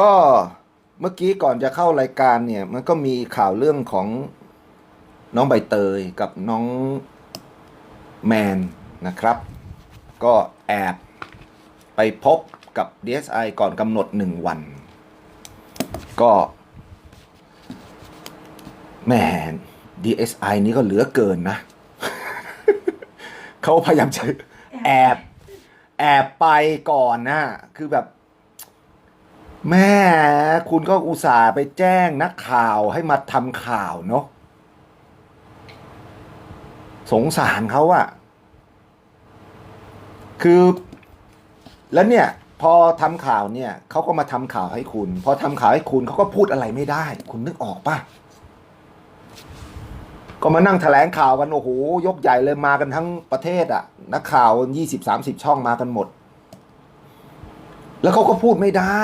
ก็เมื่อกี้ก่อนจะเข้ารายการเนี่ย มันก็มีข่าวเรื่องของน้องใบเตยกับน้องแมนนะครับ ก็แอบไปพบกับ DSI ก่อนกำหนดหนึ่งวัน ก็แหม DSI นี้ก็เหลือเกินนะ เขาพยายามจะแอบ แอบไปก่อนนะ คือแบบ แม่คุณก็อุตส่าห์ไปแจ้งนักข่าวให้มาทำข่าวเนาะสงสารเขาอะคือ แล้วเนี่ย พอทำข่าวเนี่ยเขาก็มาทำข่าวให้คุณ พอทำข่าวให้คุณเขาก็พูดอะไรไม่ได้ คุณนึกออกปะก็มานั่งแถลงข่าวกันโอ้โหยกใหญ่เลยมากันทั้งประเทศอะนักข่าวยี่สิบสามสิบช่องมากันหมด แล้วเขาก็พูดไม่ได้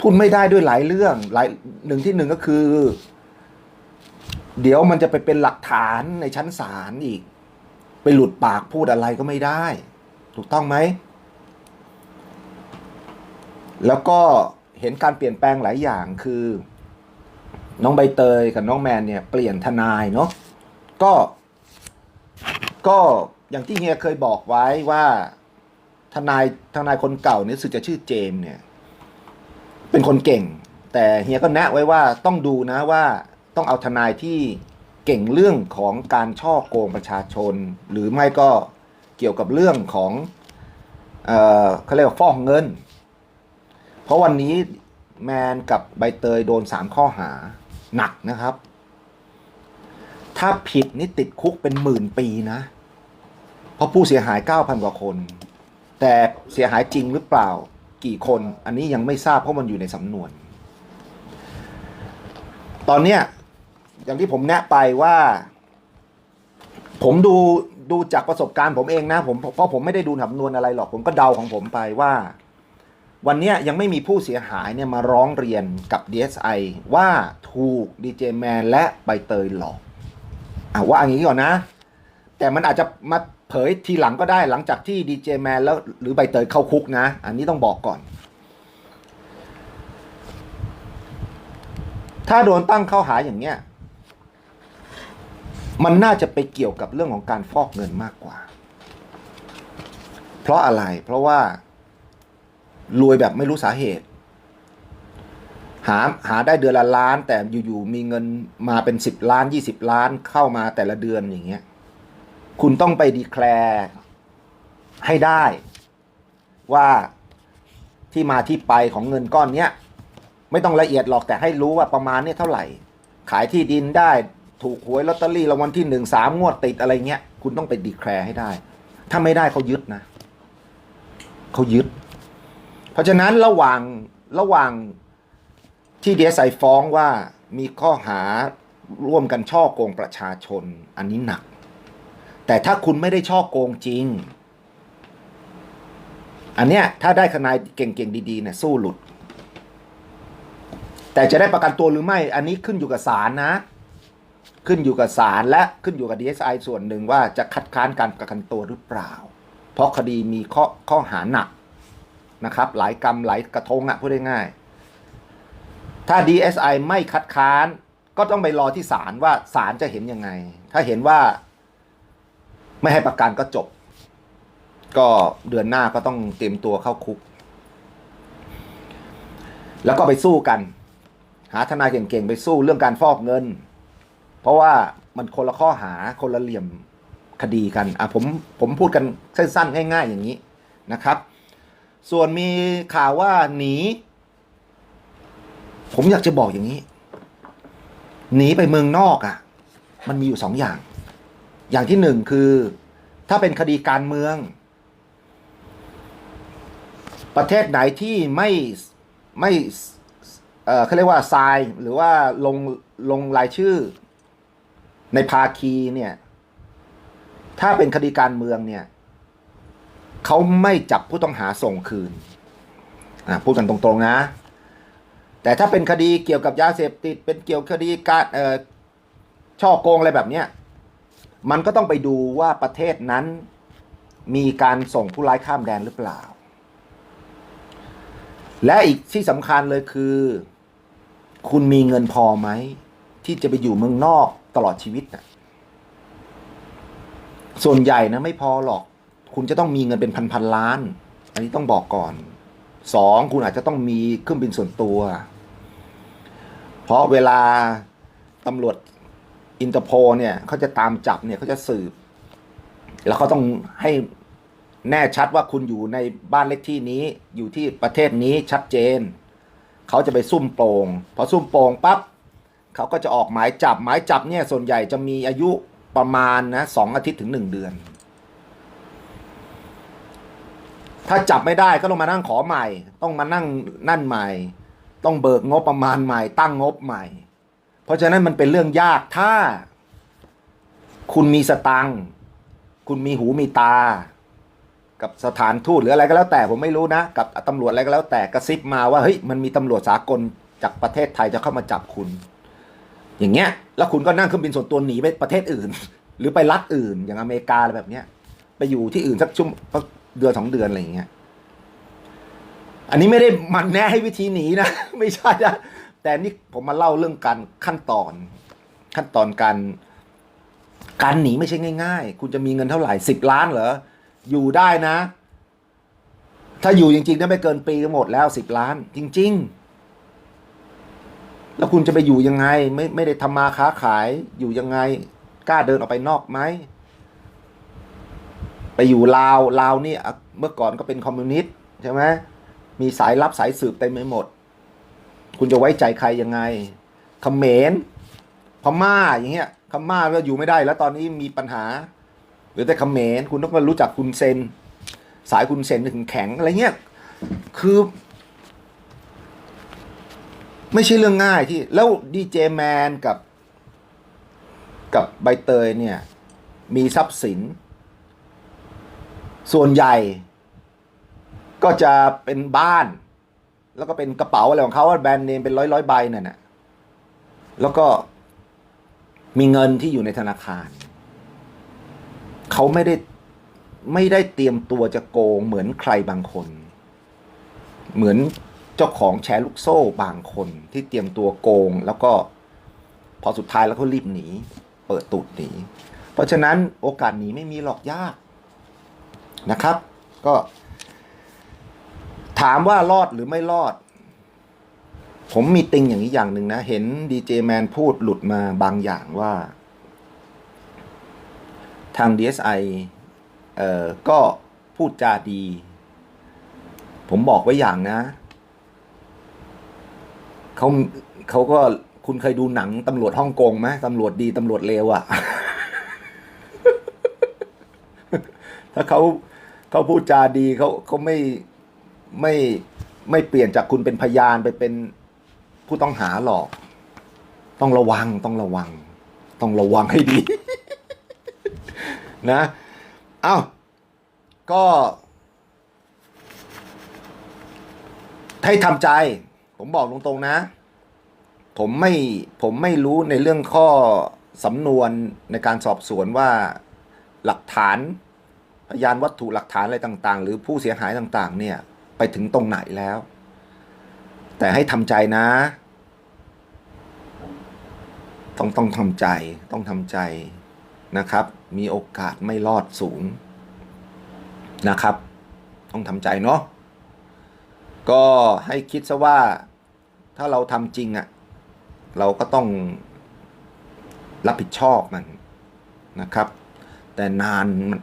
พูดไม่ได้ด้วยหลายเรื่องหลายหนึ่งที่หนึ่งก็คือ เดี๋ยวมันจะไปเป็นหลักฐานในชั้นศาลอีก ไปหลุดปากพูดอะไรก็ไม่ได้ ถูกต้องไหม แล้วก็เห็นการเปลี่ยนแปลงหลายอย่างคือ น้องใบเตยกับน้องแมนเนี่ย เปลี่ยนทนายเนาะก็ ก็อย่างที่เฮียเคยบอกไว้ว่า ทนายทนายคนเก่าเนี่ยสึกจะชื่อเจมเนี่ย เป็นคนเก่ง แต่เฮียก็แนะไว้ว่าต้องดูนะว่าต้องเอาทนายที่เก่งเรื่องของการช่อโกงประชาชน หรือไม่ก็เกี่ยวกับเรื่องของเอ่อเขาเรียกว่าฟอกเงิน เพราะวันนี้แมนกับใบเตยโดนสามข้อหาหนักนะครับ ถ้าผิดนี่ติดคุกเป็นหมื่นปีนะ เพราะผู้เสียหาย 9,000 กว่าคน แต่เสียหายจริงหรือเปล่า กี่คน อันนี้ยังไม่ทราบเพราะมันอยู่ในสำนวน ตอนเนี้ยอย่างที่ผมแนะไปว่า ผมดูดูจากประสบการณ์ผมเองนะผมเพราะผมไม่ได้ดูสำนวนอะไรหรอก ผมก็เดาของผมไปว่า วันเนี้ยยังไม่มีผู้เสียหายเนี่ยมาร้องเรียนกับ DSI ว่าถูกดีเจแมนและใบเตยหลอกอะว่าอย่างนี้ก่อนนะ แต่มันอาจจะมา เผยทีหลังก็ได้หลังจากที่ดีเจแมนแล้วหรือใบเตยเข้าคุกนะ อันนี้ต้องบอกก่อน ถ้าโดนตั้งข้อหาอย่างเนี้ยมันน่าจะไปเกี่ยวกับเรื่องของการฟอกเงินมากกว่า เพราะอะไร เพราะว่า รวยแบบไม่รู้สาเหตุ หาหาได้เดือนละล้าน แต่อยู่ๆมีเงินมาเป็นสิบล้านยี่สิบล้านเข้ามาแต่ละเดือนอย่างเงี้ย คุณต้องไปดีแคลร์ให้ได้ว่าที่มาที่ไปของเงินก้อนเนี้ย ไม่ต้องละเอียดหรอกแต่ให้รู้ว่าประมาณเนี้ยเท่าไหร่ ขายที่ดินได้ถูกหวยลอตเตอรี่รางวัลที่หนึ่งสามงวดติดอะไรเงี้ย คุณต้องไปดีแคลร์ให้ได้ ถ้าไม่ได้เขายึดนะเขายึด เพราะฉะนั้นระหว่างระหว่างที่เดียใส่ฟ้องว่ามีข้อหาร่วมกันช่อโกงประชาชนอันนี้หนัก แต่ถ้าคุณไม่ได้ช่อโกงจริง อันเนี้ยถ้าได้ทนายเก่งๆดีๆเนี่ยสู้หลุด แต่จะได้ประกันตัวหรือไม่ อันนี้ขึ้นอยู่กับศาลนะ ขึ้นอยู่กับศาลและขึ้นอยู่กับ DSI ส่วนหนึ่งว่าจะคัดค้านการประกันตัวหรือเปล่า เพราะคดีมีข้อข้อหาหนักนะครับ หลายกรรมหลายกระทงอะพูดง่ายๆถ้า DSI ไม่คัดค้านก็ต้องไปรอที่ศาลว่าศาลจะเห็นยังไง ถ้าเห็นว่า ไม่ให้ประกันก็จบ ก็เดือนหน้าก็ต้องเตรียมตัวเข้าคุก แล้วก็ไปสู้กัน หาทนายเก่งๆไปสู้เรื่องการฟอกเงิน เพราะว่ามันคนละข้อหาคนละเหลี่ยมคดีกันอะผมผมพูดกันสั้นๆง่าย ๆ อย่างนี้นะครับ ส่วนมีข่าวว่าหนี ผมอยากจะบอกอย่างนี้ หนีไปเมืองนอกอะ มันมีอยู่สองอย่าง อย่างที่หนึ่งคือ ถ้าเป็นคดีการเมือง ประเทศไหนที่ไม่ไม่เขาเรียกว่าทรายหรือว่าลงลงรายชื่อ ในภาคีเนี่ย ถ้าเป็นคดีการเมืองเนี่ยเขาไม่จับผู้ต้องหาส่งคืนพูดกันตรงๆนะ แต่ถ้าเป็นคดีเกี่ยวกับยาเสพติดเป็นเกี่ยวกับคดีการช่อโกงอะไรแบบเนี้ย มันก็ต้องไปดูว่าประเทศนั้นมีการส่งผู้ร้ายข้ามแดนหรือเปล่า และอีกที่สำคัญเลยคือ คุณมีเงินพอไหม ที่จะไปอยู่เมืองนอกตลอดชีวิตนะส่วนใหญ่นะไม่พอหรอก คุณจะต้องมีเงินเป็นพันพันๆล้าน อันนี้ต้องบอกก่อนสองคุณอาจจะต้องมีเครื่องบินส่วนตัว เพราะเวลาตำรวจ อินเตอร์โพเนี่ยเขาจะตามจับเนี่ยเขาจะสืบ แล้วเขาต้องให้แน่ชัดว่าคุณอยู่ในบ้านเลขที่นี้อยู่ที่ประเทศนี้ชัดเจน เขาจะไปซุ่มโปร่งพอซุ่มโปร่งปั๊บเขาก็จะออกหมายจับหมายจับเนี่ยส่วนใหญ่จะมีอายุประมาณนะสองอาทิตย์ถึงหนึ่งเดือน ถ้าจับไม่ได้ก็ต้องมานั่งขอใหม่ ต้องมานั่งนั่นใหม่ ต้องเบิกงบประมาณใหม่ ตั้งงบใหม่ เพราะฉะนั้นมันเป็นเรื่องยากถ้า คุณมีสตังคุณมีหูมีตา กับสถานทูตหรืออะไรก็แล้วแต่ผมไม่รู้นะ กับตำรวจอะไรก็แล้วแต่กระซิบมาว่าเฮ้ยมันมีตำรวจสากลจากประเทศไทยจะเข้ามาจับคุณ อย่างเงี้ย แล้วคุณก็นั่งเครื่องบินส่วนตัวหนีไปประเทศอื่น หรือไปรัฐอื่น อย่างอเมริกาอะไรแบบเนี้ย ไปอยู่ที่อื่นสักชั่วโมเดือนสองเดือนอะไรอย่างเงี้ยอันนี้ไม่ได้มันแนะให้วิธีหนีนะ ไม่ใช่นะ แต่นี่ผมมาเล่าเรื่องการขั้นตอน ขั้นตอนการ การหนีไม่ใช่ง่าย ๆ คุณจะมีเงินเท่าไหร่สิบล้านเหรออยู่ได้นะ ถ้าอยู่จริงๆได้ไม่เกินปีก็หมดแล้วสิบล้าน จริง ๆ แล้วคุณจะไปอยู่ยังไง ไม่ไม่ได้ทำมาค้าขายอยู่ยังไงกล้าเดินออกไปนอกไหมไปอยู่ลาวลาวนี่เมื่อก่อนก็เป็นคอมมิวนิสต์ใช่ไหมมีสายลับสายสืบเต็มไปหมด คุณจะไว้ใจใครยังไงเขมรพม่าอย่างเงี้ยพม่าก็อยู่ไม่ได้ แล้วตอนนี้มีปัญหา หรือแต่เขมรคุณต้องมารู้จักคุณเซน สายคุณเซนถึงแข็งอะไรเงี้ยคือ ไม่ใช่เรื่องง่ายที่ แล้วดีเจแมนกับ กับใบเตยเนี่ย มีทรัพย์สิน ส่วนใหญ่ ก็จะเป็นบ้าน แล้วก็เป็นกระเป๋าอะไรของเขาแบรนด์เนมเป็นร้อยร้อยใบนั่นนะแล้วก็มีเงินที่อยู่ในธนาคาร เขาไม่ได้ไม่ได้เตรียมตัวจะโกงเหมือนใครบางคน เหมือนเจ้าของแชร์ลูกโซ่บางคนที่เตรียมตัวโกง แล้วก็พอสุดท้ายแล้วเขารีบหนี เปิดตูดหนี เพราะฉะนั้นโอกาสหนีไม่มีหรอกยากนะครับ ก็ ถามว่ารอดหรือไม่รอด ผมมีติงอย่างนี้อย่างหนึ่งนะ เห็นดีเจแมนพูดหลุดมาบางอย่างว่า ทาง DSI เอ่อก็พูดจาดี ผมบอกไว้อย่างนะ เขาเขาก็คุณเคยดูหนังตำรวจฮ่องกงไหมตำรวจดีตำรวจเลวอะ่ะ ถ้าเขาเขาพูดจาดีเขาเขาไม่ ไม่ไม่เปลี่ยนจากคุณเป็นพยานไปเป็นผู้ต้องหาหรอก ต้องระวังต้องระวัง ต้องระวังให้ดี นะเอ้าก็ให้ทำใจ ผมบอกตรงๆนะ ผมไม่ผมไม่รู้ในเรื่องข้อสำนวนในการสอบสวนว่าหลักฐานพยานวัตถุหลักฐานอะไรต่าง ๆ หรือผู้เสียหายต่าง ๆ เนี่ย ไปถึงตรงไหนแล้ว แต่ให้ทำใจนะ ต้องต้องทำใจต้องทำใจนะครับ มีโอกาสไม่รอดสูงนะครับ ต้องทำใจเนาะก็ให้คิดซะว่าถ้าเราทำจริงอะ่ะ เราก็ต้องรับผิดชอบมันนะครับ แต่นานมัน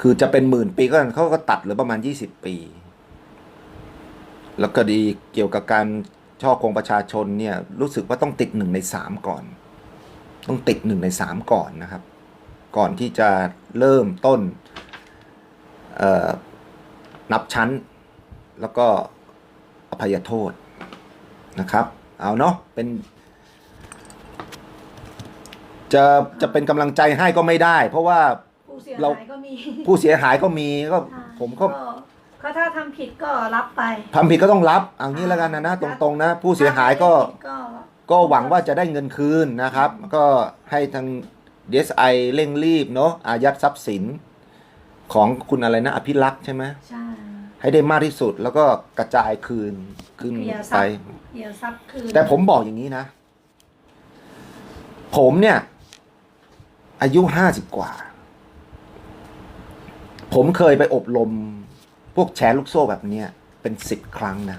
คือจะเป็นหมื่นปีก็เขาก็ตัดเหรือประมาณ 20 ปี แล้วก็ดีเกี่ยวกับการช่อโกงประชาชนเนี่ยรู้สึกว่าต้องติดหนึ่งในสามก่อน ต้องติดหนึ่งในสามก่อนนะครับ ก่อนที่จะเริ่มต้นนับชั้น แล้วก็อภัยโทษนะครับ เอาเนาะเป็นจะจะเป็นกำลังใจให้ก็ไม่ได้ เพราะว่าเราา ผู้เสียหายก็มีก็ค่ะผมก็ก็ถ้าทำผิดก็รับไปทำผิดก็ต้องรับเอางี้แล้วกันนะนะตรงๆนะ ผู้เสียหายก็ ถ้าไม่ผิดก็ก็หวังว่าจะได้เงินคืนนะครับ ก็ให้ทาง DSI เร่งรีบเนาะอายัดทรัพย์สินของคุณอะไรนะ อภิรักษ์ใช่ไหมใช่ ให้ได้มากที่สุดแล้วก็กระจายคืนคืนเคลียร์ทไปรัพย์เคลียร์ทรัพย์คืนแต่ผมบอกอย่างนี้นะ ผมเนี่ย อายุห้าสิบกว่า ผมเคยไปอบรมพวกแชร์ลูกโซ่แบบเนี้ยเป็นสิบครั้งนะ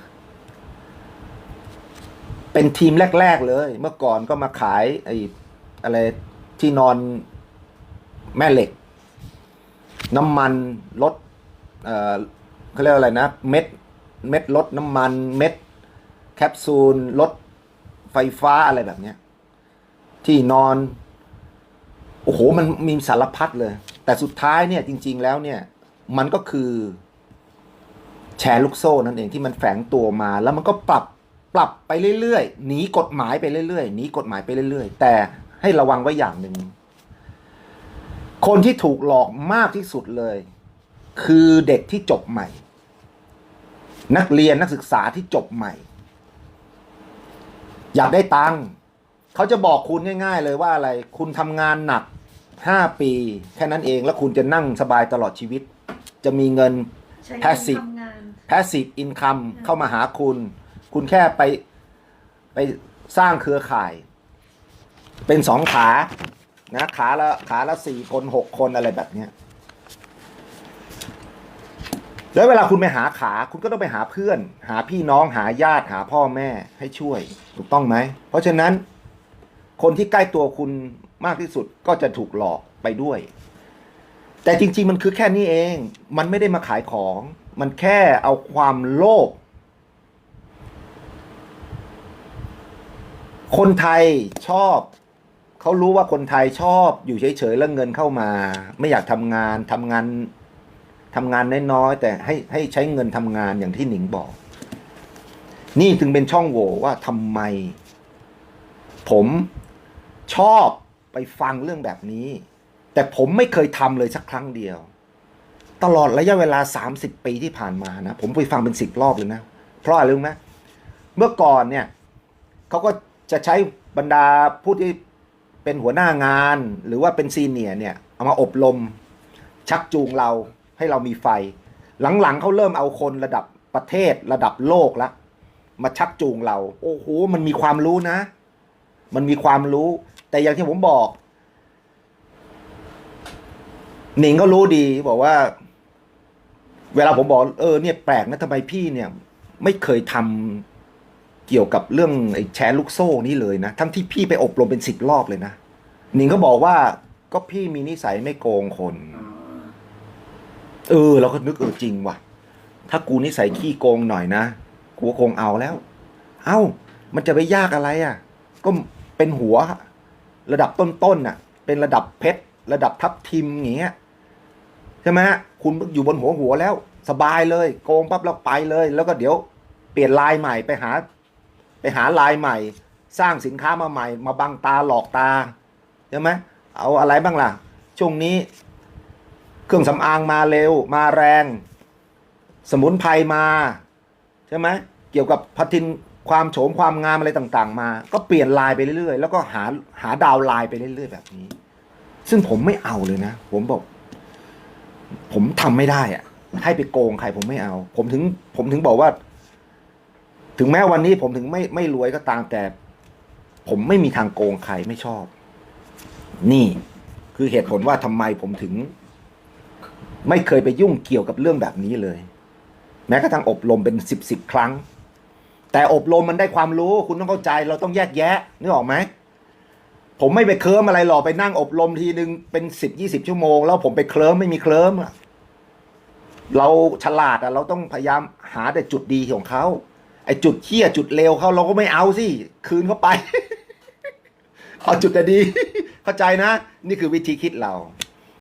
เป็นทีมแรก ๆ เลย เมื่อก่อนก็มาขายไอ้อะไรที่นอนแม่เหล็ก น้ำมันลดเอ่อเขาเรียกว่าอะไรนะ เม็ด เม็ดลดน้ำมัน เม็ด แคปซูลลดไฟฟ้าอะไรแบบเนี้ย ที่นอน โอ้โหมันมีสารพัดเลย แต่สุดท้ายเนี่ยจริง ๆ แล้วเนี่ย มันก็คือ แชร์ลูกโซ่นั่นเองที่มันแฝงตัวมา แล้วมันก็ปรับปรับไปเรื่อยๆหนีกฎหมายไปเรื่อยๆหนีกฎหมายไปเรื่อยๆ แต่ให้ระวังไว้อย่างหนึ่งคนที่ถูกหลอกมากที่สุดเลย คือเด็กที่จบใหม่ นักเรียนนักศึกษาที่จบใหม่ อยากได้ตังค์เขาจะบอกคุณง่าย ๆ เลยว่าอะไร คุณทำงานหนัก ห้าปีแค่นั้นเองแล้วคุณจะนั่งสบายตลอดชีวิต จะมีเงิน ใช้เงิน passive ทำงาน passive income เข้ามาหาคุณ คุณแค่ไปไปสร้างเครือข่าย เป็นสองขานะขาละขาละสี่คนหกคนอะไรแบบเนี้ยแล้วเวลาคุณไปหาขา คุณก็ต้องไปหาเพื่อน หาพี่น้องหาญาติหาพ่อแม่ให้ช่วย ถูกต้องไหม เพราะฉะนั้น คนที่ใกล้ตัวคุณ มากที่สุดก็จะถูกหลอกไปด้วย แต่จริง ๆ มันคือแค่นี้เอง มันไม่ได้มาขายของ มันแค่เอาความโลภคนไทยชอบเขารู้ว่าคนไทยชอบอยู่เฉยๆแล้วเงินเข้ามา ไม่อยากทำงานทำงานทำงานน้อยๆแต่ให้ให้ใช้เงินทำงานอย่างที่หนิงบอก นี่ถึงเป็นช่องโหว่ว่าทำไม ผมชอบ ไปฟังเรื่องแบบนี้ แต่ผมไม่เคยทำเลยสักครั้งเดียว ตลอดระยะเวลา 30 ปีที่ผ่านมานะ ผมไปฟังเป็นสิบรอบเลยนะ เพราะอะไรรู้ไหมเมื่อก่อนเนี่ยเขาก็จะใช้บรรดาผู้ที่เป็นหัวหน้างานหรือว่าเป็นซีเนียเนี่ย เอามาอบรมชักจูงเราให้เรามีไฟ หลังๆเขาเริ่มเอาคนระดับประเทศระดับโลกละมาชักจูงเรา โอ้โหมันมีความรู้นะ มันมีความรู้ แต่อย่างที่ผมบอกหนิงก็รู้ดีบอกว่า เวลาผมบอก เออเนี่ยแปลกนะทำไมพี่เนี่ย ไม่เคยทำเกี่ยวกับเรื่องไอ้แชร์ลูกโซ่นี่เลยนะทั้งที่พี่ไปอบรมเป็นสิบรอบเลยนะหนิงก็บอกว่าก็พี่มีนิสัยไม่โกงคน เออ เราก็นึกเออจริงว่ะ ถ้ากูนิสัยขี้โกงหน่อยนะกูก็คงเอาแล้ว เอ้า มันจะไปยากอะไรอะ ก็เป็นหัว ระดับต้นๆน่ะ เป็นระดับเพชรระดับทับทิมอย่างเงี้ยใช่ไหมฮะคุณอยู่บนหัวหัวแล้ว สบายเลย โกงปั๊บแล้วไปเลย แล้วก็เดี๋ยวเปลี่ยนลายใหม่ไปหา ไปหาลายใหม่ สร้างสินค้ามาใหม่ มาบังตาหลอกตาใช่ไหมเอาอะไรบ้างล่ะ ช่วงนี้ เครื่องสำอางมาเร็ว มาแรง สมุนไพรมา ใช่ไหมเกี่ยวกับพัทิน ความโฉมความงามอะไรต่างๆ มา ก็เปลี่ยนลายไปเรื่อยๆ แล้วก็หาหาดาวลายไปเรื่อยๆ แบบนี้ ซึ่งผมไม่เอาเลยนะ ผมบอก ผมทำไม่ได้อะให้ไปโกงใครผมไม่เอา ผมถึง ผมถึงบอกว่า ถึงแม้วันนี้ผมถึงไม่ไม่รวยก็ตามแต่ ผมไม่มีทางโกงใครไม่ชอบ นี่คือเหตุผลว่าทำไมผมถึง ไม่เคยไปยุ่งเกี่ยวกับเรื่องแบบนี้เลย แม้กระทั่งอบรมเป็นสิบสิบครั้ง แต่อบรมมันได้ความรู้ คุณต้องเข้าใจเราต้องแยกแยะนึกออกไหมผมไม่ไปเคลิ้มอะไรหรอกไปนั่งอบรมทีนึงเป็นสิบยี่สิบชั่วโมง แล้วผมไปเคลิ้มไม่มีเคลิ้มเราฉลาดอะเราต้องพยายามหาแต่จุดดีของเขาไอ้จุดเขี้ยจุดเลวเขาเราก็ไม่เอาสิคืนเข้าไป เอาจุดแต่ดี เข้าใจนะ นี่คือวิธีคิดเรา